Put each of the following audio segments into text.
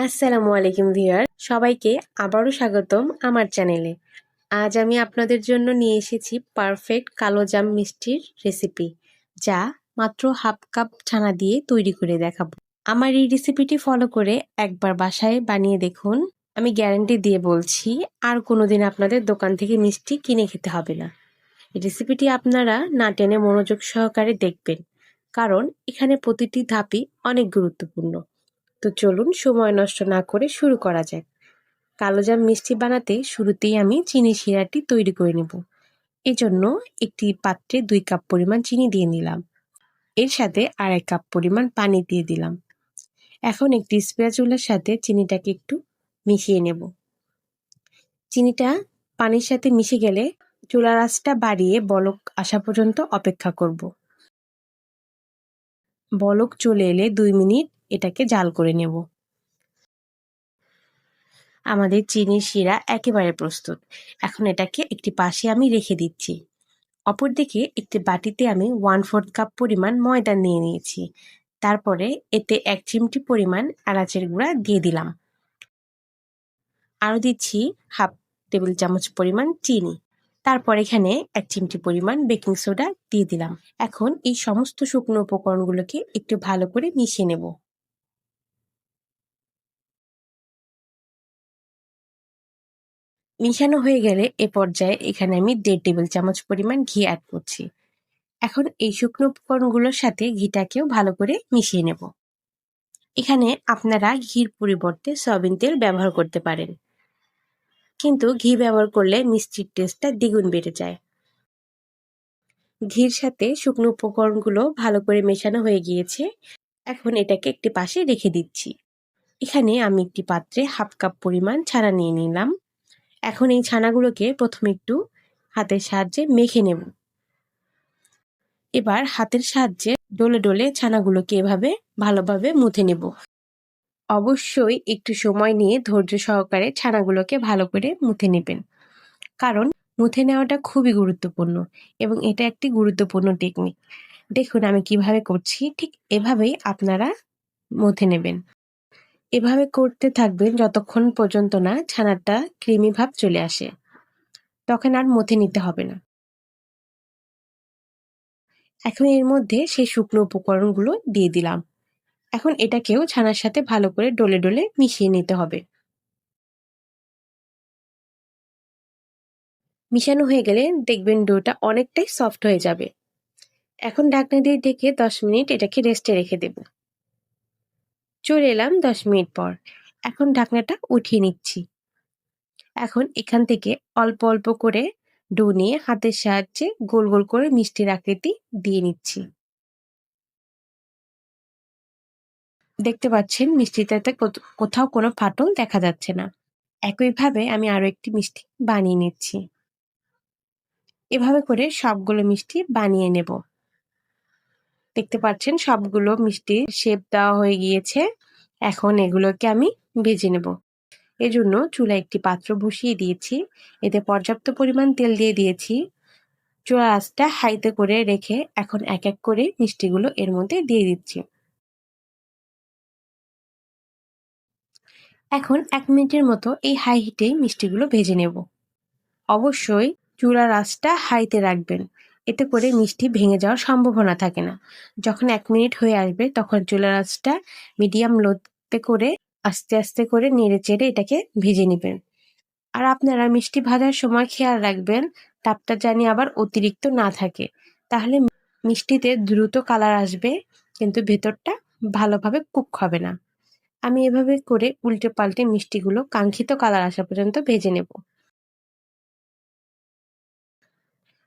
আসসালামু আলাইকুম ভিউয়ার, সবাইকে আবারও স্বাগতম আমার চ্যানেলে। আজ আমি আপনাদের জন্য নিয়ে এসেছি পারফেক্ট কালো জাম মিষ্টির রেসিপি, যা মাত্র হাফ কাপ ছানা দিয়ে তৈরি করে দেখাবো। আমার এই রেসিপিটি ফলো করে একবার বাসায় বানিয়ে দেখুন। আমি গ্যারান্টি দিয়ে বলছি, আর কোনোদিন আপনাদের দোকান থেকে মিষ্টি কিনে খেতে হবে না। রেসিপিটি আপনারা না টেনে মনোযোগ সহকারে দেখবেন, কারণ এখানে প্রতিটি ধাপই অনেক গুরুত্বপূর্ণ। তো চলুন সময় নষ্ট না করে শুরু করা যাক। কালোজাম মিষ্টি বানাতে শুরুতেই আমি চিনি শিরাটি তৈরি করে নেব। এজন্য একটি পাত্রে দুই কাপ পরিমাণ চিনি দিয়ে নিলাম। এর সাথে এক কাপ পরিমাণ পানি দিয়ে দিলাম। এখন একটি স্পেচুলার সাথে চিনিটাকে একটু মিশিয়ে নেব। চিনিটা পানির সাথে মিশে গেলে চুলার আঁচটা বাড়িয়ে বলক আসা পর্যন্ত অপেক্ষা করব। বলক চলে এলে দুই মিনিট এটাকে জাল করে নেব। আমাদের চিনি শিরা একেবারে প্রস্তুত। এখন এটাকে একটি পাশে আমি রেখে দিচ্ছি। অপরদিকে একটি বাটিতে আমি ওয়ান ফোর্থ কাপ পরিমাণ ময়দা নিয়ে নিয়েছি। তারপরে এতে এক চিমটি পরিমাণ এলাচের গুঁড়া দিয়ে দিলাম। আরও দিচ্ছি হাফ টেবিল চামচ পরিমাণ চিনি। তারপর এখানে এক চিমটি পরিমাণ বেকিং সোডা দিয়ে দিলাম। এখন এই সমস্ত শুকনো উপকরণগুলোকে একটু ভালো করে মিশিয়ে নেব। মিশানো হয়ে গেলে এ পর্যায়ে এখানে আমি দেড় টেবিল চামচ পরিমাণ ঘি অ্যাড করছি। এখন এই শুকনো উপকরণগুলোর সাথে ঘিটাকেও ভালো করে মিশিয়ে নেব। এখানে আপনারা ঘির পরিবর্তে সয়াবিন তেল ব্যবহার করতে পারেন। কিন্তু ঘি ব্যবহার করলে মিষ্টির টেস্টটা দ্বিগুণ বেড়ে যায়। ঘির সাথে শুকনো উপকরণগুলো ভালো করে মেশানো হয়ে গিয়েছে। এখন এটাকে একটি পাশে রেখে দিচ্ছি। এখানে আমি একটি পাত্রে হাফ কাপ পরিমাণ ছানা নিয়ে নিলাম। এখন এই ছানাগুলোকে প্রথমে একটু হাতের সাহায্যে মেখে নেব। এবার হাতের সাহায্যে ডলে ডলে ছানাগুলোকে এভাবে ভালোভাবে মুথে নেব। অবশ্যই একটু সময় নিয়ে ধৈর্য সহকারে ছানাগুলোকে ভালো করে মুথে নেবেন। কারণ মুথে নেওয়াটা খুবই গুরুত্বপূর্ণ এবং এটা একটি গুরুত্বপূর্ণ টেকনিক দেখুন আমি কীভাবে করছি, ঠিক এভাবেই আপনারা মুথে নেবেন। এভাবে করতে থাকবেন যতক্ষণ পর্যন্ত না ছানাটা ক্রিমি ভাব চলে আসে। তখন আর মথে নিতে হবে না। এখন এর মধ্যে সেই শুকনো উপকরণগুলো দিয়ে দিলাম। এখন এটাকেও ছানার সাথে ভালো করে ডলে ডলে মিশিয়ে নিতে হবে। মিশানো হয়ে গেলে দেখবেন ডোটা অনেকটাই সফট হয়ে যাবে। এখন ঢাকনা দিয়ে ঢেকে দশ মিনিট এটাকে রেস্টে রেখে দেব। চলে এলাম দশ মিনিট পর। এখন ঢাকনাটা উঠিয়ে নিচ্ছি। এখন এখান থেকে অল্প অল্প করে ডো নিয়ে হাতের সাহায্যে গোল গোল করে মিষ্টির আকৃতি দিয়ে নিচ্ছি। দেখতে পাচ্ছেন মিষ্টিটাতে কোথাও কোনো ফাটল দেখা যাচ্ছে না। একইভাবে আমি আরও একটি মিষ্টি বানিয়ে নিচ্ছি। এভাবে করে সবগুলো মিষ্টি বানিয়ে নেব। দেখতে পাচ্ছেন সবগুলো মিষ্টি শেপ দেওয়া হয়ে গিয়েছে। এখন এগুলোকে আমি ভেজে নেব। এজন্য চুলা একটি পাত্র বসিয়ে দিয়েছি। এতে পর্যাপ্ত পরিমাণ তেল দিয়ে দিয়েছি। চুলা আঁচটা হাইতে করে রেখে এখন এক এক করে মিষ্টিগুলো এর মধ্যে দিয়ে দিচ্ছি। এখন এক মিনিটের মতো এই হাই হিটে মিষ্টিগুলো ভেজে নেব। অবশ্যই চুলার আঁচটা হাইতে রাখবেন। এতে করে মিষ্টি ভেঙে যাওয়ার সম্ভাবনা থাকে না। যখন এক মিনিট হয়ে আসবে, তখন চুলার আঁচটা মিডিয়াম লোতে করে আস্তে আস্তে করে নেড়ে চেড়ে এটাকে ভেজে নেবেন। আর আপনারা মিষ্টি ভাজার সময় খেয়াল রাখবেন, তাপটা জানি আবার অতিরিক্ত না থাকে। তাহলে মিষ্টিতে দ্রুত কালার আসবে, কিন্তু ভেতরটা ভালোভাবে কুক হবে না। আমি এভাবে করে উল্টে পাল্টে মিষ্টিগুলো কাঙ্ক্ষিত কালার আসা পর্যন্ত ভেজে নেব।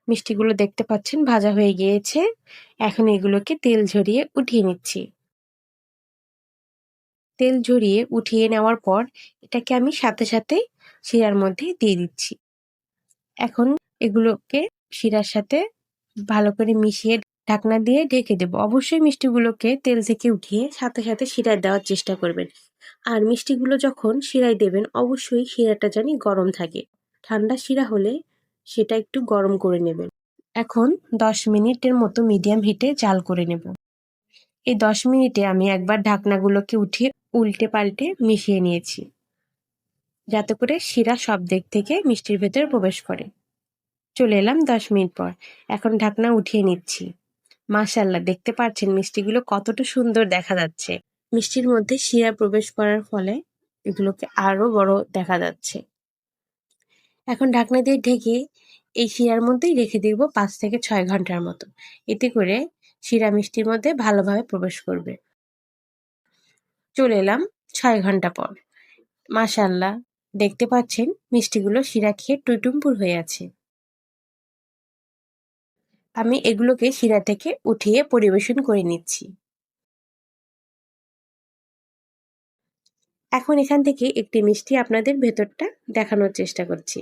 মিষ্টিগুলো দেখতে পাচ্ছেন, ভাজা হয়ে গিয়েছে। এখন এগুলোকে তেল ঝরিয়ে উঠিয়ে নিচ্ছি। তেল ঝরিয়ে উঠিয়ে নেওয়ার পর এটাকে আমি সাথে সাথে শিরার মধ্যে দিয়ে দিচ্ছি। এখন এগুলোকে শিরার সাথে ভালো করে মিশিয়ে ঢাকনা দিয়ে ঢেকে দেবো। অবশ্যই মিষ্টিগুলোকে তেল থেকে উঠিয়ে সাথে সাথে শিরায় দেওয়ার চেষ্টা করবেন। আর মিষ্টিগুলো যখন শিরায় দেবেন, অবশ্যই শিরাটা জানি গরম থাকে। ঠান্ডা শিরা হলে সেটা একটু গরম করে নেবেন। এখন দশ মিনিটের মতো মিডিয়াম হিটে জাল করে নেব। এই দশ মিনিটে আমি একবার ঢাকনাগুলোকে উঠিয়ে উল্টে পাল্টে মিশিয়ে নিয়েছি। যাতে করে শিরা সব দিক থেকে মিষ্টির ভেতরে প্রবেশ করে। চলে এলাম দশ মিনিট পর। এখন ঢাকনা উঠিয়ে নিচ্ছি। মাশাল্লাহ দেখতে পাচ্ছেন মিষ্টিগুলো কতটা সুন্দর দেখা যাচ্ছে। মিষ্টির মধ্যে শিরা প্রবেশ করার ফলে এগুলোকে আরও বড় দেখা যাচ্ছে। এখন ঢাকনা দিয়ে ঢেকে এই শিরার মধ্যেই রেখে দিব পাঁচ থেকে ছয় ঘণ্টার মতো। এতে করে শিরা মিষ্টির মধ্যে ভালোভাবে প্রবেশ করবে। চলে এলাম ছয় ঘণ্টা পর। মাশাল্লাহ দেখতে পাচ্ছেন মিষ্টিগুলো শিরা খেয়ে টুইটুম্পুর হয়ে আছে। আমি এগুলোকে শিরা থেকে উঠিয়ে পরিবেশন করে নিচ্ছি। এখন এখান থেকে একটি মিষ্টি আপনাদের ভেতরটা দেখানোর চেষ্টা করছি।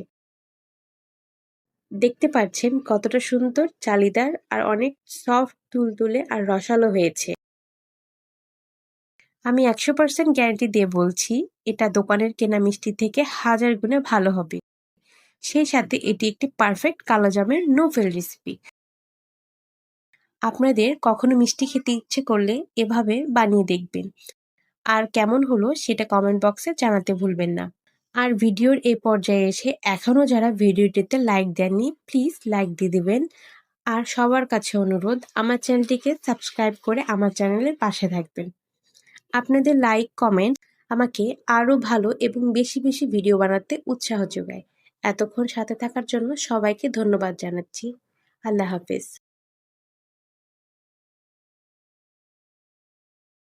দেখতে পাচ্ছেন কতটা সুন্দর, চালিদার আর অনেক সফট তুলতুলে আর রসালো হয়েছে। আমি একশো পার্সেন্ট গ্যারান্টি দিয়ে বলছি, এটা দোকানের কেনা মিষ্টি থেকে হাজার গুণে ভালো হবে। সেই সাথে এটি একটি পারফেক্ট কালো জামের নো ফেল রেসিপি আপনাদের কখনো মিষ্টি খেতে ইচ্ছে করলে এভাবে বানিয়ে দেখবেন। আর কেমন হলো সেটা কমেন্ট বক্সে জানাতে ভুলবেন না। আর ভিডিওর এই পর্যায়ে এসে এখনও যারা ভিডিওটিতে লাইক দেননি প্লিজ লাইক দিয়ে দেবেন। আর সবার কাছে অনুরোধ, আমার চ্যানেলটিকে সাবস্ক্রাইব করে আমার চ্যানেলের পাশে থাকবেন। আপনাদের লাইক কমেন্ট আমাকে আরও ভালো এবং বেশি বেশি ভিডিও বানাতে উৎসাহ যোগায়। এতক্ষণ সাথে থাকার জন্য সবাইকে ধন্যবাদ জানাচ্ছি। আল্লাহ হাফেজ।